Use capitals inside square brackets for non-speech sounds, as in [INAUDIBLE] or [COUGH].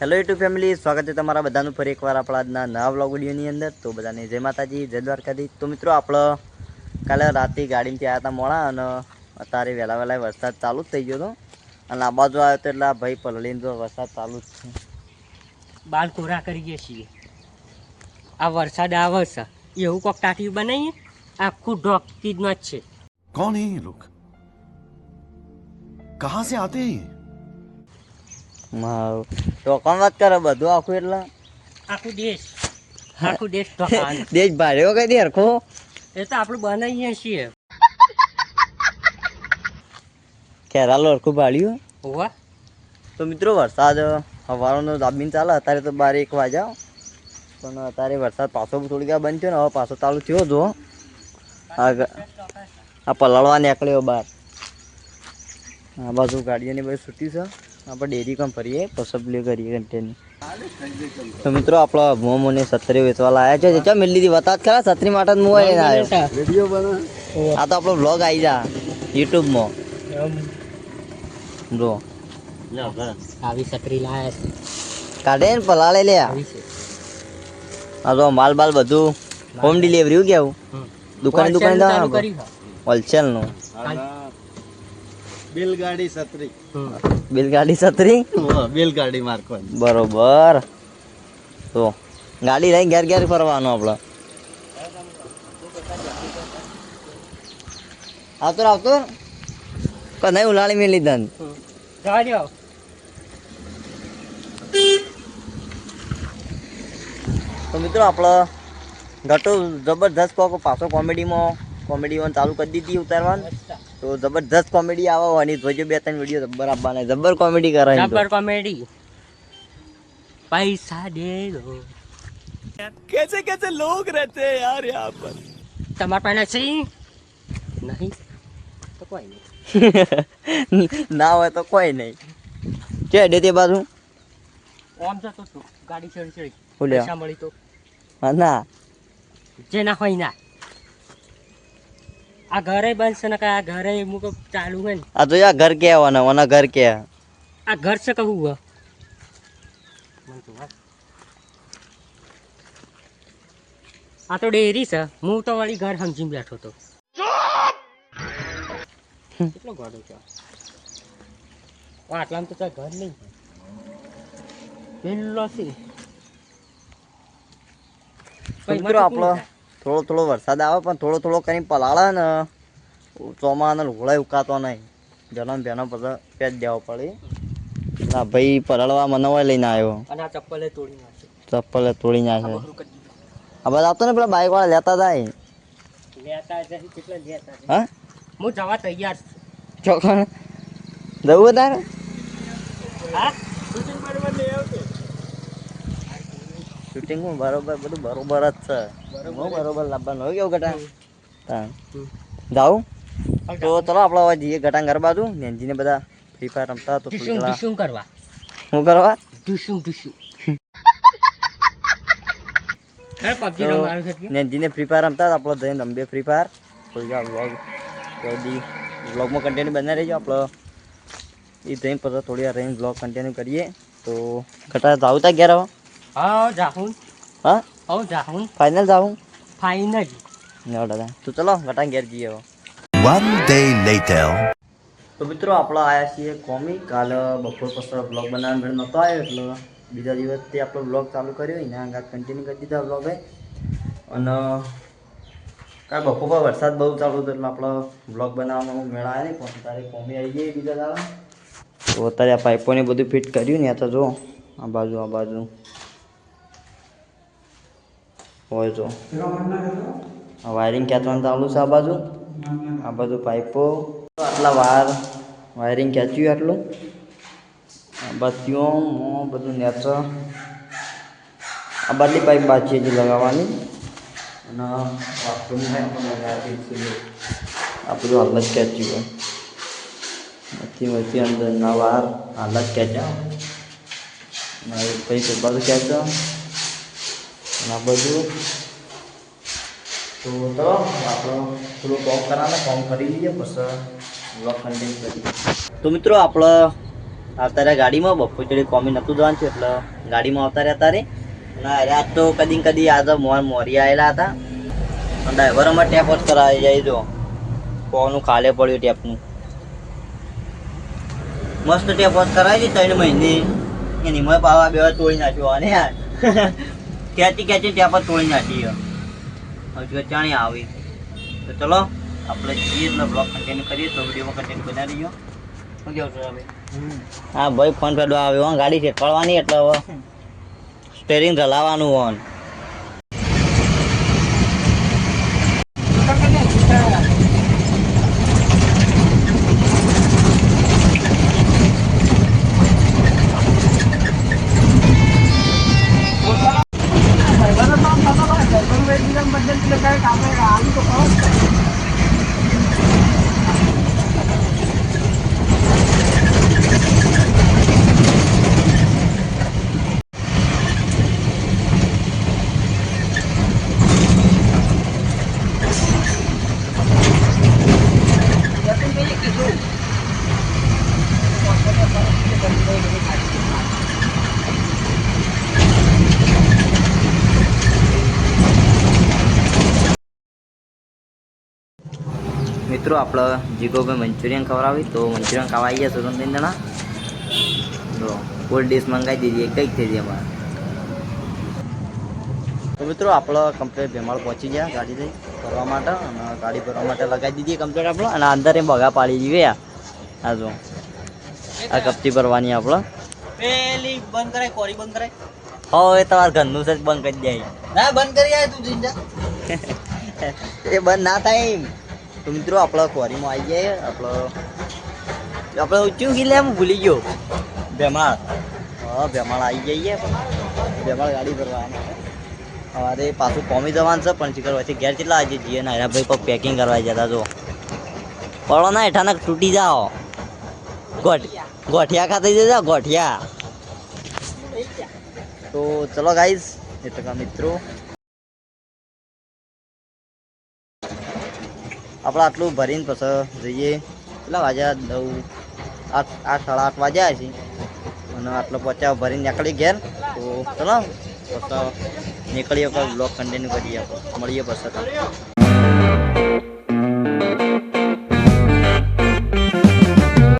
Hello YouTube family સ્વાગત છે તમારા બધાનું ફરી એકવાર આપણા આજના નવા વ્લોગ વિડીયોની અંદર. તો બધાને જય માતાજી જય દ્વારકાજી તો મિત્રો આપણે કાલે રાતે ગાડીમાંથી આવ્યા હતા મોડા અને અત્યારે વહેલા વહેલા વરસાદ ચાલુ જ થઈ ગયો હતો. અને આ બાજુ આવ્યો તો એટલે આ ભાઈ પલળીને તો વરસાદ ચાલુ જ છે. બાલ કોરા કરી ગયા છીએ. આ વરસાદ આ વરસાદ એવું કોક ટાટિયું બનાવીએ? આખું ઢોકતી જ ન છે. કોણ હે લોક કહાં સે આતે મારું તો કોણ વાત કરે? બધું આખું એટલે? આખું દેશ. આખું દેશ. [LAUGHS] દેશ ભાડ્યો કઈ દે હરખો એ તો આપણે બનાવીએ છીએ. ખેરાલો હરખું ભાડ્યું હોવા. તો મિત્રો વરસાદ સવારનો દાબીને ચાલે અત્યારે તો બાર એક વાગ્યા પણ અત્યારે વરસાદ પાછો થોડી વાર બંધ થયો ને હવે પાછો ચાલુ થયો જો. આગળ આ પલાળવા નીકળ્યો બહાર આ બાજુ ગાડીઓની બધી છૂટી છે. આપણે ડેરી કામ ફરીએ પસબલી કરીએ કન્ટેની તો મિત્રો આપણો મોમો ને સત્રી વેચવા લાયા છે. ચા મિલ લીધી બતા ખરા સત્રી માટે જ મોબાઈલ ના આવ્યો આ તો આપણો બ્લોગ આવી જા યુટ્યુબમાં. જો આવી સત્રી લાયા છે. કાઢે ને પલાળે લે. આ તો માલ બાલ બધું હોમ ડિલિવરી કેવું. દુકાને દુકાને. હોલસેલનું. બેલગાડી છત્રી. બેલગાડી છત્રી? બેલગાડી મારખવાની બરોબર. તો ગાડી લઈને ઘેર ઘેર ફરવાનું આપણે. આવતો આવતો કદાય ઉલાળી મેં લીધા ગાડી. તો મિત્રો આપણે ઘટો જબરદસ્ત કોક પાછો કોમેડીમાં કોમેડીમાં ચાલુ કરી દીધી ઉતારવાનું. તો જબરદસ્ત કોમેડી આવવાની અને જોજો બે ત્રણ વીડિયો જબર આપવાના. જબર કોમેડી કરે જબર કોમેડી પૈસા દે દો. કેસે કેસે લોગ રહેતે હે યાર યહાં પર? તમાર પાસે નથી નહીં. તો કોઈ નહીં. [LAUGHS] ના હોય તો કોઈ નહીં. કે દેતે બાજુ? ઓમ જતો તો ગાડી ચડી ચડી. પૈસા મળી તો. ના. જે ના હોય ના. આ ઘરે બનશે ને આ ઘરે મુક ચાલુ હે ને. આ તો યાર ઘર કે આવવાના ઓના ઘર કે. આ ઘર છે કહું હો આ તો ડેરી છે હું તો વળી ઘર સમજી બેઠો તો કેટલો ગોડો છે? આટલામાં તો ઘર નહીં. પેલો છે મિત્રો આપણો થોડો થોડો વરસાદ આવે પણ થોડો થોડો કરીને પલાળે ને ચોમાને લોળાય ઉકાતો નહીં. જન્મ બેનો પછી પેજ દેવો પડે. ના ભાઈ પલાળવા મને લઈને આવ્યો. અને આ ચપ્પલે તોડી નાખશે ચપ્પલ તોડી નાખે. આ બધા આવતો ને પેલા બાઈક વાળા લેતા જાય. લેતા જશે કેટલા લેતા હા? હું જવા તૈયાર છું. ચોકણ જવું તારે? હા? શૂટિંગ બરોબર બધું બરોબર જ છે. બહુ બરોબર લાવવાનું હોય કેવું ઘટા હા જાઉં તો ચલો આપણે હવે જઈએ ગટાંગ ઘર બાજુ. નેનજીને બધા ફ્રી ફાયર રમતા તો ઢીસું કરવા. શું કરવા? [LAUGHS] હે છે એટલે? નેનજીને ફ્રી ફાયર રમતા આપણો જઈને રમીએ ફ્રી ફાયર કોઈ વ્લોગ કોઈ વ્લોગમાં કન્ટિન્યુ બનાવી રહીજો આપણે. એ જઈને પછી થોડી વાર રહીને વ્લોગ કન્ટિન્યુ કરીએ. તો ઘટા જાવ તા ઘેર હવે. હા જાહુન હા હા જાહુન ફાઇનલ જાવું ફાઇનલ ને દાદા તો ચલો ઘટા ઘેર જઈએ વન ડે લેટર તો મિત્રો આપણે આવ્યા છીએ કોમી કાલે બપોર પછી બ્લોગ બનાવવાનો મેળ નહોતો આવ્યો એટલે બીજા દિવસથી આપણો બ્લોગ ચાલુ કર્યો એના આગળ કન્ટિન્યુ કરી દીધા બ્લોગે અને કાંઈ બપોર પર વરસાદ બહુ ચાલુ હતો એટલે આપણો બ્લોગ બનાવવાનો મેળ આવ્યો નહીં પણ તારે કોમી આવી ગઈ બીજા દાડા તો અત્યારે આ પાઇપોને બધું ફિટ કર્યું ને આ તો જો આ બાજુ આ બાજુ હોય તો. વાયરિંગ ખેંચવાનું ચાલુ છે આ બાજુ? આ બાજુ પાઇપો આટલા વાર વાયરિંગ ખેંચ્યું આટલું? આ બત્તીઓ મો બધું નેચ આ બધી પાઇપ બાકી હજી લગાવવાની. અને બાથરૂમ આ બધું હાલ જ ખેંચ્યું હોય બધી બધી અંદર ના વાર હાલ જ ખેંચ્યા. પછી બાજુ ખેંચો આ બધું તો તો આપણો થોડું કોમ કરાવે કોમ કરી લઈએ પછી વ્લોગ કન્ટિન્યુ તો મિત્રો, આપણો આવતા ગાડીમાં બપોર ચડી કોમી નહોતું જવાનું છે, એટલે ગાડીમાં આવતા રહ્યા તારે. ના રાત તો કદી કદી આજે મોર, મોરી આવેલા હતા. અને ડ્રાઈવર અમારે ટેપ જ કરાવી જાય જો. કોનું ખાલે પડ્યું ટેપનું. મસ્ત ટેપ જ કરાવી ત્રણ મહિને. એની મેં પાવા બે તોડી નાખ્યો, અને યાર. [LAUGHS] ખેંચી ખેંચી ત્યાં પર તોડી નાખી હજુ ચાણી આવી. તો ચલો આપણે જઈએ એટલે બ્લોગ કન્ટિન્યુ કરીએ તો વિડીયોમાં કન્ટિન્યુ બનાવી દઈએ. શું છે હા ભાઈ ફોન પેડવા આવ્યો ગાડી ગાડી પડવાની એટલે હવે. સ્ટેરિંગ ચલાવવાનું હોન મિત્રો આપણે જીગોભાઈ મંચુરિયન ખવડાવી તો મંચુરિયન ખાવા આવી ગયા સુરત ત્રણ જણા? તો ફૂલ ડીશ મંગાવી દીધી કંઈક થઈ ગઈ અમારે. તો મિત્રો આપણે કમ્પ્લેટ ભેમાળ પહોંચી ગયા ગાડી લઈ ભરવા માટે અને ગાડી ભરવા માટે લગાવી દીધી કમ્પ્લેટ આપણે અને અંદર એ બગા પાડી દીધી આ. આ જો આ કપચી ભરવાની આપણે પેલી બંધ કરાય કોરી બંધ કરાય? હવે તમારા ઘરનું છે જ બંધ કરી જાય ના બંધ કરી આય તું જીંજા [LAUGHS] એ બંધ ના થાય એમ. તો મિત્રો, આપણા ક્વારીમાં આવી જાય આપણો આપણે ઊંચું ગીલે એમ ભૂલી ગયો. ભેમાળ. હા, ભેમાળ આવી જઈએ ભેમાળ ગાડી ભરવાની. અમારે પાછું કોમી જવાનું છે, પણ શીખર વચ્ચે ઘેર કેટલા આજે જીએ ના ભાઈ કોઈ પેકિંગ કરવા જતા જો પડો ના હેઠાના તૂટી જાઓ. ગોઠ ગોઠિયા ખાતે જાઓ ગોઠિયા. તો ચલો ગાઈઝ એટલે મિત્રો આપણે આટલું ભરીને પછી જઈએ. કેટલા વાગ્યા? નવ, આઠ આઠ, સાડા આઠ વાગ્યા છે. અને આટલો પચાવ ભરીને નીકળી ઘેર. તો ચલો, પછી નીકળીએ બ્લોક કન્ટિન્યુ કરીએ, મળીએ પછી.